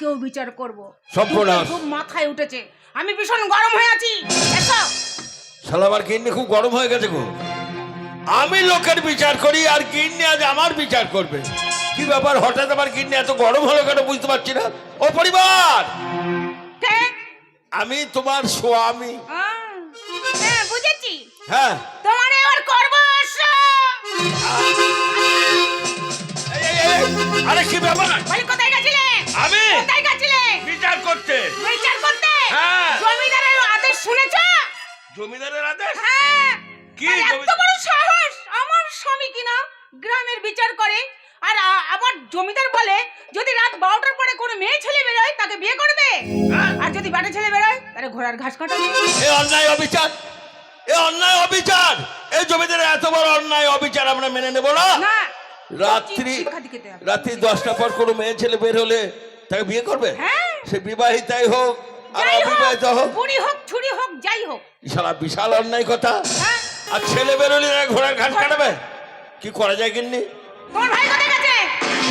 আজকেও বিচার করব। সর্বনাশ। খুব মাথায় উঠেছে। আমি ভীষণ গরম হয়ে আছি। শালা আমার খুব গরম হয়ে গেছে গো। আমি লোকের বিচার করি আর কিডনি আজ আমার বিচার করবে। কি ব্যাপার হঠাৎ আমার কিডনি এত গরম হলো কেন বুঝতে পারছি না? ও পরিবার! আমি তোমার স্বামী। হ্যাঁ বুঝেছি। হ্যাঁ। তোমার এবার করব আরে কি ব্যাপার বলি কোথায় গেছিলে আমি কোথায় গেছিলে বিচার করতে। বিচার করতে? হ্যাঁ। জমিদারের আদেশ শুনেছো? জমিদারের আদেশ? হ্যাঁ। কি এত বড় সাহস! আমার স্বামী কিনা গ্রামের বিচার করে। আর আবার জমিদার বলে যদি রাত বারোটার পরে কোনো মেয়ে ছেলে বেরোয় তাকে বিয়ে করবে? হ্যাঁ। আর যদি বেটা ছেলে বেরোয় তাহলে ঘোড়ার ঘাস কাটাবে। এ অন্যায় অবিচার! এ অন্যায় অবিচার! এই জমিদারের এত বড় অন্যায় অবিচার আমরা মেনে নেব না? রাত্রি। রাত্রি দশটা পর কোনো মেয়ে ছেলে বের হলে তাকে বিয়ে করবে? হ্যাঁ। সে বিবাহিতাই হোক আর অবিবাহিত হোক। বুড়ি হোক ছুরি হোক যাই হোক। সারা বিশাল অন্যায় কথা। হ্যাঁ। আর ছেলে বেরোলে তারা ঘোড়ার ঘাস কাটাবে? কি করা যায় কিন্নি তোমার ভাই কোথায় গেছে?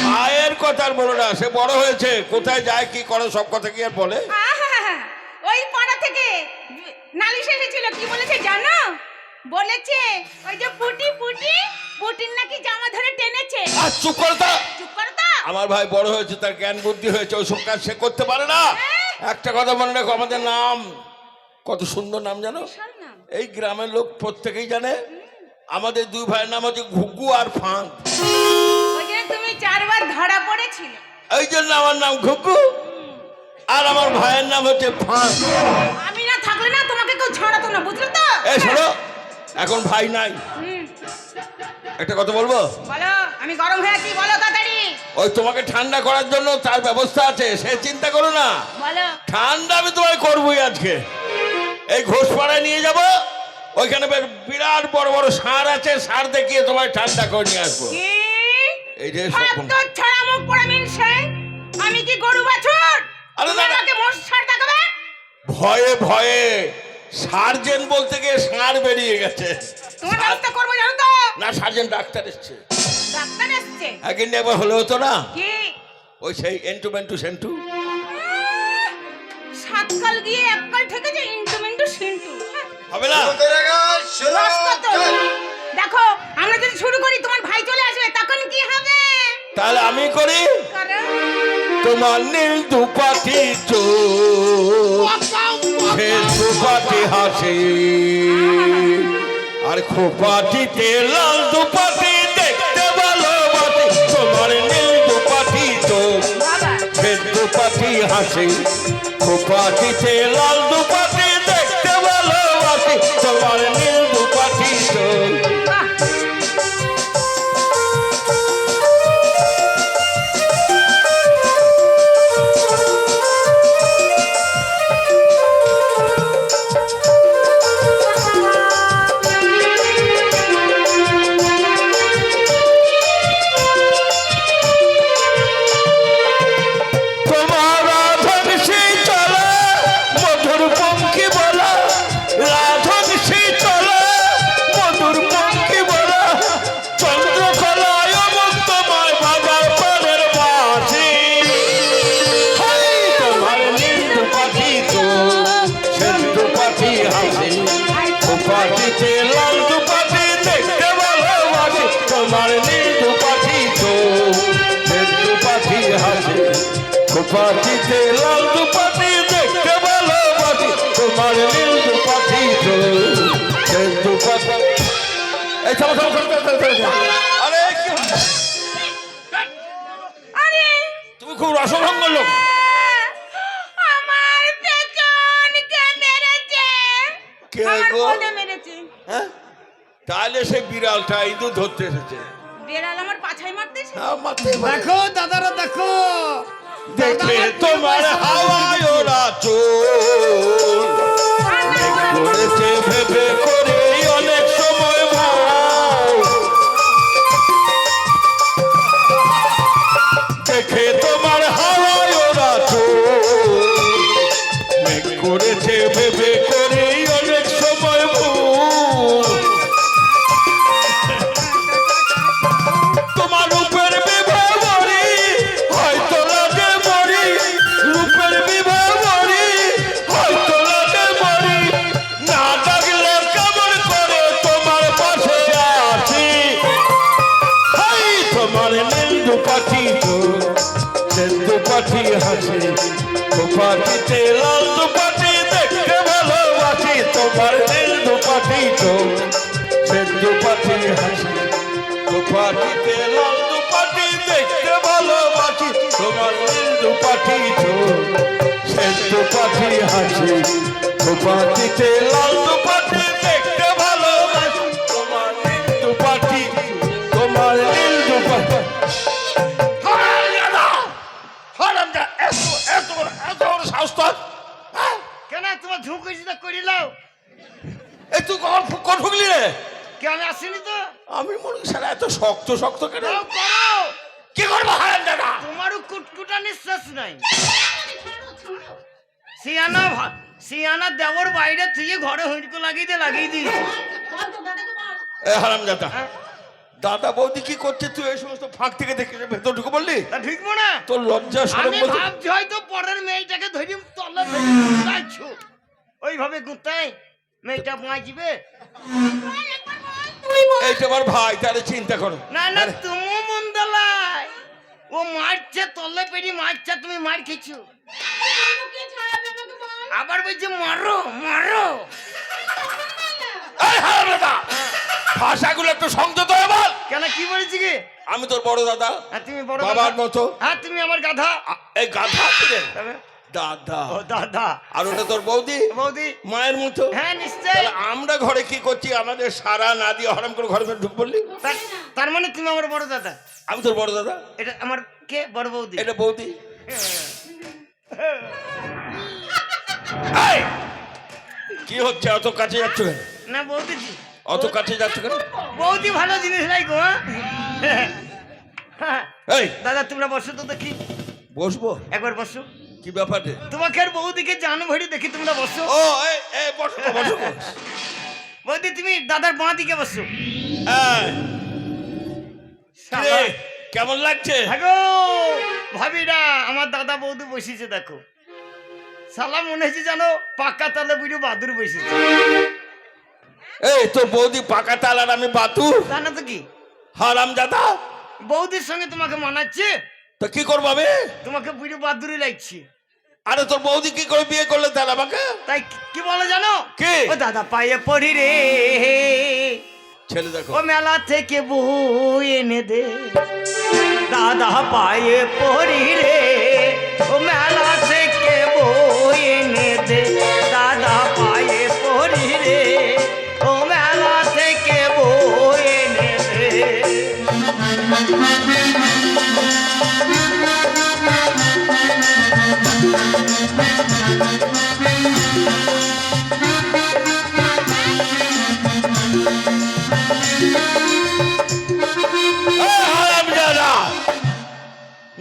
মায়ের কথা আর বলো না সে বড় হয়েছে। কোথায় যায় কি করে সব কথা কি আর বলে? ওই পাড়া থেকে নালিশ এসেছিল কি বলেছে জানো? বলেছে ওই যে পুটি পুটি পুটির নাকি জামা ধরে টেনেছে। আর চুপ করো তো। চুপ করো তো। আমার ভাই বড় হয়েছে তার জ্ঞান বুদ্ধি হয়েছে ওইসব কাজ সে করতে পারে না। একটা কথা মনে রাখো আমাদের নাম কত সুন্দর নাম জানো? এই গ্রামের লোক প্রত্যেকেই জানে আমাদের দুই ভাইয়ের নাম হচ্ছে ঘুঘু আর ফাঁক তুমি চারবার ধরা পড়েছিলে। এই জন্য আমার নাম ঘুঘু আর আমার ভাইয়ের নাম হচ্ছে ফাঁক আমি না থাকলে না তোমাকে কেউ ছাড়াতো না বুঝলে তো? এই শোনো এখন ভাই নাই। একটা কথা বলব? বলো আমি গরম হয়ে আছি বলো তাড়াতাড়ি। ওই তোমাকে ঠান্ডা করার জন্য তার ব্যবস্থা আছে সে চিন্তা করো না। বলো। ঠান্ডা আমি তোমায় করবোই আজকে। এই ঘোষপাড়ায় নিয়ে যাব ওইখানে বিরাট বড় বড় সার আছে সার দেখিয়ে তোমায় ঠান্ডা করে নিয়ে আসব। এই যে ছাড়া মুখ পড়া মিনছে আমি কি গরু বাছুর? আরে তুমি আমাকে মোষ ছাড় দেখাবে? ভয়ে ভয়ে। সার্জেন বলতে গিয়ে সার বেরিয়ে গেছে। তোমার ব্যবস্থা করব জানো তো? না সার্জেন ডাক্তার এসছে। ডাক্তার এসছে? একদিন একবার হলে হতো না? কি? ওই সেই এন্টু মেন্টু সেন্টু। আহ, সাতকাল গিয়ে এককাল ঠেকেছে ইন্টু মিন্টু সিন্টু। হ্যাঁ, হবে না? দেখো আমরা যদি শুরু করি তোমার ভাই চলে আসবে তখন কি হবে? তাহলে আমি করি। কারণ তোমার নীল দুপাটি দুপাটি হাসি। আর খোপাটিতে লাল দুপাটি দেখতে ভালোবাসি। তোমার নীল দুপাটি চোখ দুপাটি হাসি। খোপাটিতে লাল দুপাটি দেখতে ভালোবাসি। তোমার নীল পাখিতে লাল দুপাখি দেখতে ভালোবাসি। তোমার নিন্দু পাখি তো সেন্দু এই থামো থামো থামো, থামো, থামো, থামো। আরে কি? আরে! তুমি খুব রসভঙ্গ লোক। আমার পেছনকে মেরেছে? কে গো? মেরেছে? হ্যাঁ? তাহলে সে বিড়ালটা ইঁদুর ধরতে এসেছে। বেড়াল আমার পাছায় মারতেছে হ্যাঁ, দেখো দাদারা দেখো। দেখে তোমার হাওয়ায় ওরা চোর। করেছে ভেবে হাসি। দুপাটিতে লাল দুপাটি দেখতে ভালোবাসি। তোমার নীল দুপাটি চোখ সে দুপাটি হাসি। দুপাটিতে লাল দুপাটি দেখতে ভালোবাসি। তোমার নীল দুপাটি চোখ সে দুপাটি হাসি। দুপাটিতে লাল দুপাটি এত এত এত বড় সাহস তোর? হ্যাঁ? কেন তোমার ঝুঁকেছি তো করিলাও এ তুই কখন কখন ঢুকলি রে কে আমি আসিনি তো আমি মনে করি এত শক্ত শক্ত কেন কি করব হারামজাদা? তোমারও কুটকুটা নিঃশ্বাস নাই সিয়ানা সিয়ানা দেওয়ার বাইরে থেকে ঘরে হুঁড়কো লাগিয়ে দিয়ে লাগিয়ে দিয়েছি এ হারামজাদা হ্যাঁ? দাদা বৌদি কি করছে? তুই এই সমস্ত ফাঁক থেকে দেখে ভেতর ঢুকে বললি তা ঢুকবো না তোর লজ্জা সরম আমি বলতে ভাবছি হয়তো পরের মেয়েটাকে ধরি তলা যাচ্ছো। ওইভাবে গুতাই মেয়েটা বাঁচবে এইটা আমার ভাই তাহলে চিন্তা করো। না না তুমি মন দালাই ও মারছে তলে পেরি মারছে তুমি মার খেয়েছো। আবার বলছে মারো মারো। এই হারামজাদা! ভাষাগুলো একটু সংযত হয়ে বল। কেন কি বলেছি কি? আমি তোর বড় দাদা। হ্যাঁ তুমি বড় বাবার। মতো। হ্যাঁ তুমি আমার গাধা। এই গাধা ছিলেন? দাদা। ও দাদা। আর ওটা তোর বৌদি? বৌদি। মায়ের মতো? হ্যাঁ নিশ্চয় আমরা ঘরে কি করছি? আমাদের সারা না দিয়ে হরাম করে ঘরে ঢুক বললি? তার- মানে তুমি আমার বড় দাদা? আমি তোর বড় দাদা। এটা আমার কে? বড় বৌদি? এটা বৌদি! কি হচ্ছে? অত কাছে যাচ্ছ না বৌদি কি? অত কাছে যাচ্ছ কেন? বৌদি ভালো জিনিস নাই গো। হ্যাঁ? হ্যাঁ। এই। দাদা তোমরা বসো তো দেখি। বসবো? একবার বসো। কি ব্যাপারে তোমাকে আর বৌদিকে জান ভরি দেখি তোমরা বসো। ও এই এই বসো বসো বৌদি তুমি দাদার বাঁ দিকে বসো। কেমন লাগছে? ভাগো ভাবিরা আমার দাদা বৌদি বসেছে দেখো। সালাম মনে হচ্ছে জানো পাক্কা তালে বুড়ো বাদুর বসেছে। এই তোর বৌদি পাকা তাল আর আমি বাতুর তা না তো কি? হারাম দাদা বৌদির সঙ্গে তোমাকে মানাচ্ছে? তো কি করব আমি? তোমাকে বুড়ো বাদুরই লাগছে। আরে তোর বৌদি কি করে বিয়ে করলে তাহলে আমাকে? তাই কি- বলে জানো? কি? ও দাদা পায়ে পড়ি রে। ছেলে দেখো। ও মেলা থেকে বই এনে দে। দাদা পায়ে পড়ি রে। ও মেলা থেকে বই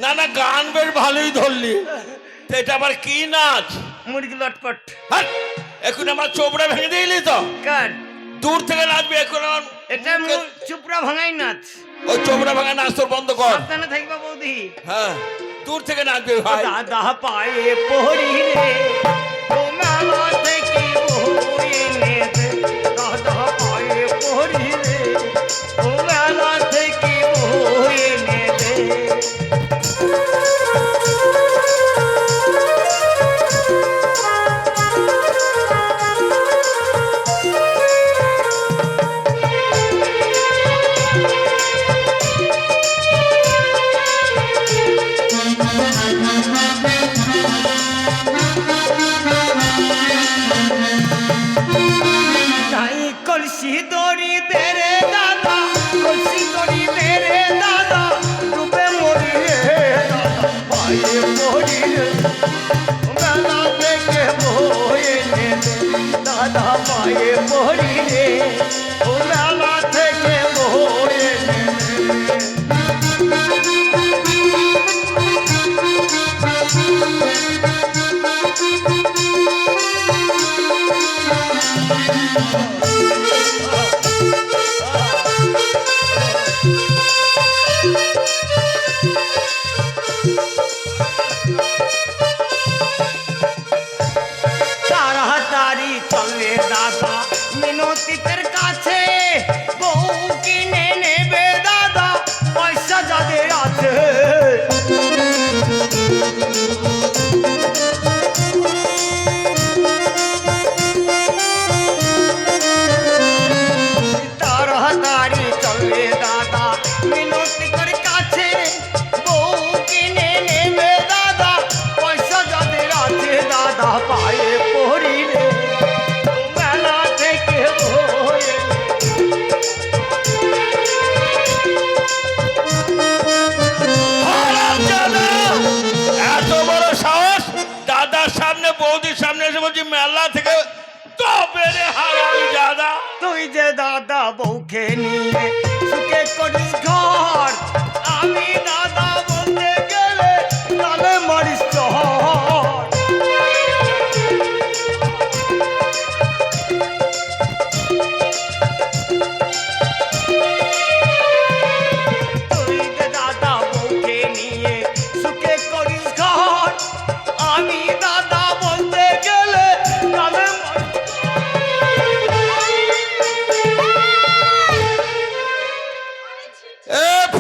না না গান বেশ ভালোই ধরলি। এটা আবার কি নাচ? মুরগি লটপট! এখন আমার চোপড়া ভেঙে দিলি তো? কার? দূর থেকে নাচবি এখন আমার এটা চুপড়া ভাঙাই নাচ। ওই চোপড়া ভাঙা নাচ তোর বন্ধ কর। সাবধানে থাকবা বৌদি। হ্যাঁ। দূর থেকে নাচবি ভাই দাদা পায়ে পড়ি রে ও মেলা থেকে কলসি দড়ি বেরে দাদা কলসি দড়ি বেরে দাদা ডুবে মরি রে দাদা, পায়ে পড়ি রে মেলা থেকে এনে দে দাদা পায়ে পড়ি রে মেলা থেকে বই এনে দে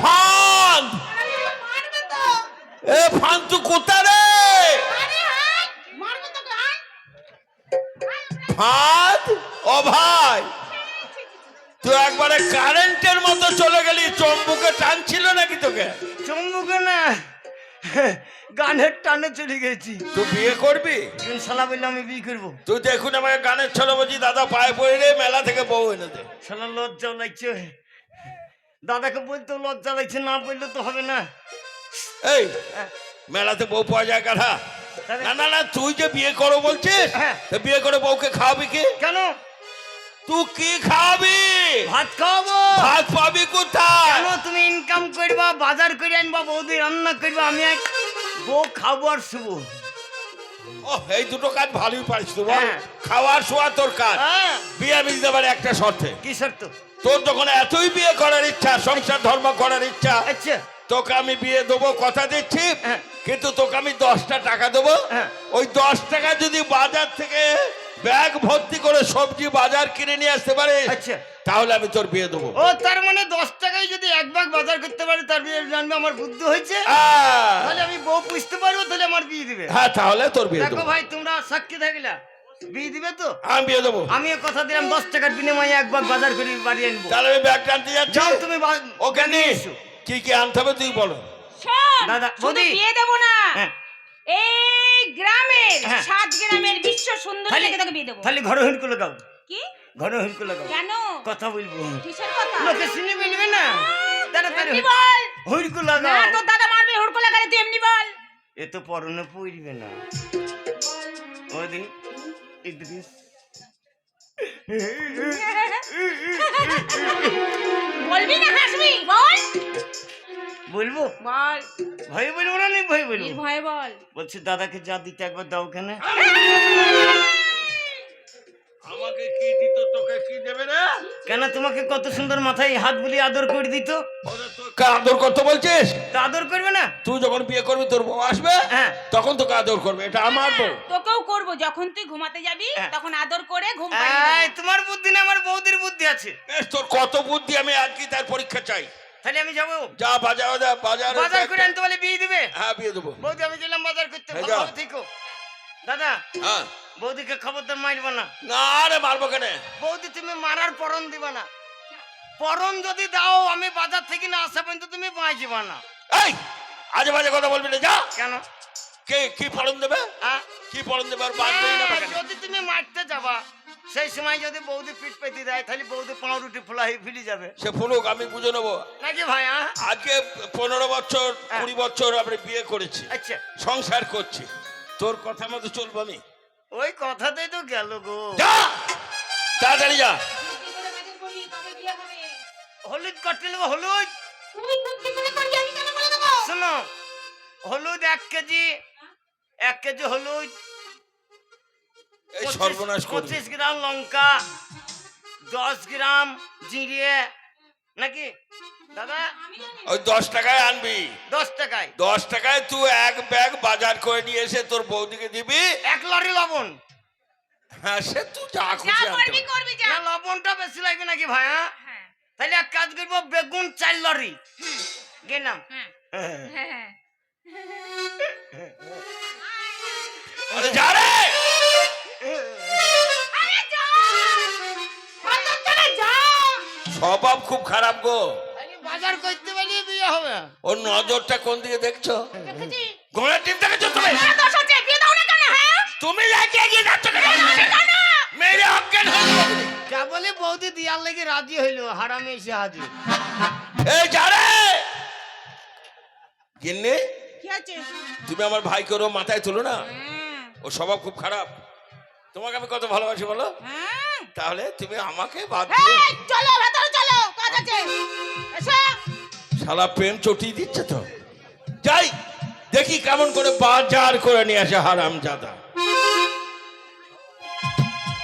ফান এ ফান তুই কোথা রে? তো ফান ও ভাই তুই একবারে কারেন্টের মতো চলে গেলি চম্বুকে টানছিল নাকি তোকে? চম্বুকে না গানের টানে চলে গেছি। তুই বিয়ে করবি? শালা বললে আমি বিয়ে করব। তুই দেখুন আমাকে গানের ছলে বলছি দাদা পায়ে পড়ে রে মেলা থেকে বউ এনে দে। শালা লজ্জা লাগছে। দাদাকে বলতে লজ্জা লাগছে না বললে তো হবে না। এই মেলাতে বউ পাওয়া যায় কাঠা না না না তুই যে বিয়ে করো বলছিস হ্যাঁ। বিয়ে করে বউকে খাওয়াবি কি? কেন? তুই কি খাওয়াবি? ভাত খাওয়াবো। ভাত পাবি কোথায়? কেন তুমি ইনকাম করবা বাজার করে আনবা বৌদি রান্না করবা আমি এক বউ খাব আর শুবো। ও এই দুটো কাজ ভালোই পারিস তো হ্যাঁ। খাওয়ার শোয়া তোর কাজ। হ্যাঁ। বিয়ে মিলতে পারে একটা শর্তে। কি শর্ত? তোর যখন এতই বিয়ে করার ইচ্ছা সংসার ধর্ম করার ইচ্ছা আচ্ছা। তোকে আমি বিয়ে দেবো কথা দিচ্ছি হ্যাঁ। কিন্তু তোকে আমি দশটা টাকা দেবো। হ্যাঁ। ওই দশ টাকা যদি বাজার থেকে ব্যাগ ভর্তি করে সবজি বাজার কিনে নিয়ে আসতে পারে আচ্ছা। তাহলে আমি তোর বিয়ে দেবো। ও তার মানে দশ টাকায় যদি এক ভাগ বাজার করতে পারি তার বিয়ে জানবে আমার বুদ্ধি হয়েছে? তাহলে আমি বউ পুষতে পারব তাহলে আমার বিয়ে দিবে। হ্যাঁ তাহলে তোর বিয়ে ভাই তোমরা সাক্ষী থাকলা। বিয়ে দিবে তো? আমি বিয়ে দেবো। আমিও কথা দিলাম দশ টাকার বিনিময়ে এক ভাগ বাজার করে বাড়ি আনব। তাহলে আমি ব্যাগ টানতে যাচ্ছি। যাও তুমি ওকে নিয়ে এসো। কি কি আনতে হবে তুই বলো। দাদা, বৌদি। বিয়ে দেবো না। হ্যাঁ। এই গ্রামের হ্যাঁ। সাত গ্রামের বিশ্ব সুন্দর থেকে তোকে বিয়ে দেবো। খালি ঘরে হুড়কো লাগাও কি? ঘরে লাগাও কেন? কথা বলব। কিসের কথা? লোকে শুনে বলবে না। তাড়াতাড়ি এমনি বল। হুড়কো না লাগাও দাদা মারবে হুড়কো লাগালে তুই এমনি বল। এ তো পরনে পড়বে না। ওদি ইদ্রিস বলবি না হাসবি? বল। বলব? বল। ভয় বলব না ভয় বলব? নির্ভয়ে বল। বলছি দাদাকে যা দিতে একবার দাও কেন আমাকে কি দিত তোকে কি দেবে রে? কেন তোমাকে কত সুন্দর মাথায় হাত বুলিয়ে আদর করে দিত? আদর করতে বলছিস? তা আদর করবে না? তুই যখন বিয়ে করবি তোর বউ আসবে? হ্যাঁ। তখন তোকে আদর করবে এটা আমার বউ। তোকেও করব যখন তুই ঘুমাতে যাবি হ্যাঁ। তখন আদর করে ঘুম পাড়িয়ে এই, তোমার বুদ্ধি না আমার বৌদির বুদ্ধি আছে। তোর কত বুদ্ধি আমি আজকে তার পরীক্ষা চাই। তাহলে আমি যাব। যা বাজার যা বাজার বাজার করে আনতে বলে বিয়ে দিবে? হ্যাঁ বিয়ে দেবো। বৌদি আমি গেলাম বাজার করতে ভালো যাও। হবে থেকো। দাদা হ্যাঁ। বৌদিকে খবরদার মারবো না। না রে মারবো কেন? বৌদি তুমি মারার পরণ দিবা না। পরন যদি দাও আমি বাজার থেকে না আসা পর্যন্ত তুমি বাঁচবা না। এই আজে বাজে কথা বলবি না যা। কেন? কে কি ফলন দেবে? আ? কি ফলন দেবে? আর বাঁচবেই না কেন? যদি তুমি মারতে যাবা সেই সময় যদি বৌদি পিঠ পেতে দেয় তাহলে বৌদি পাউরুটি ফুলাই ফিলি যাবে। সে ফুলুক আমি বুঝে নেব। নাকি ভাই হ্যাঁ আজকে পনেরো বছর হ্যাঁ। কুড়ি বছর আমরা বিয়ে করেছি। আচ্ছা। সংসার করছি। তোর কথা মতো চলবো আমি। ওই কথাতেই তো গেল গো। যা! তাড়াতাড়ি যা। হলুদ নেব হলুদ? শোনো হলুদ এক কেজি এক কেজি হলুদ। পঁচিশ- সর্বনাশ পঁচিশ গ্রাম লঙ্কা দশ গ্রাম জিরে নাকি? দাদা? ওই দশ টাকায় আনবি। দশ টাকায়। দশ টাকায় তুই এক ব্যাগ বাজার করে নিয়ে এসে তোর বৌদিকে দিবি। এক লরি লবণ। হ্যাঁ সে তুই যা খুশি আনতে লবণটা বেশি লাগবে নাকি ভাই হ্যাঁ হ্যাঁ? তাহলে এক কাজ করব বেগুন চার লরি। গেলাম হ্যাঁ। হ্যাঁ স্বভাব খুব খারাপ গো। বাজার করতে পারলে বিয়ে হবে ওর নজরটা কোন দিকে দেখছ? ঘোড়ার টিম দেখেছ তুমি? কেন হ্যাঁ? তুমি যাচ্ছ কেন? দিয়ার লেগে রাজি হইল হারামে এসে হাজির। এই যা গিন্নি কি আছে তুমি আমার ভাই করো মাথায় তুলো না? হ্যাঁ। ও স্বভাব খুব খারাপ। তোমাকে আমি কত ভালোবাসি বলো? হ্যাঁ। তাহলে তুমি আমাকে বাদ দিয়ে চলো ভেতরে চলো কাজ আছে। এসো। শালা প্রেম চটিয়ে দিচ্ছে তো? যাই দেখি কেমন করে বাজার করে নিয়ে আসে হারাম জাদা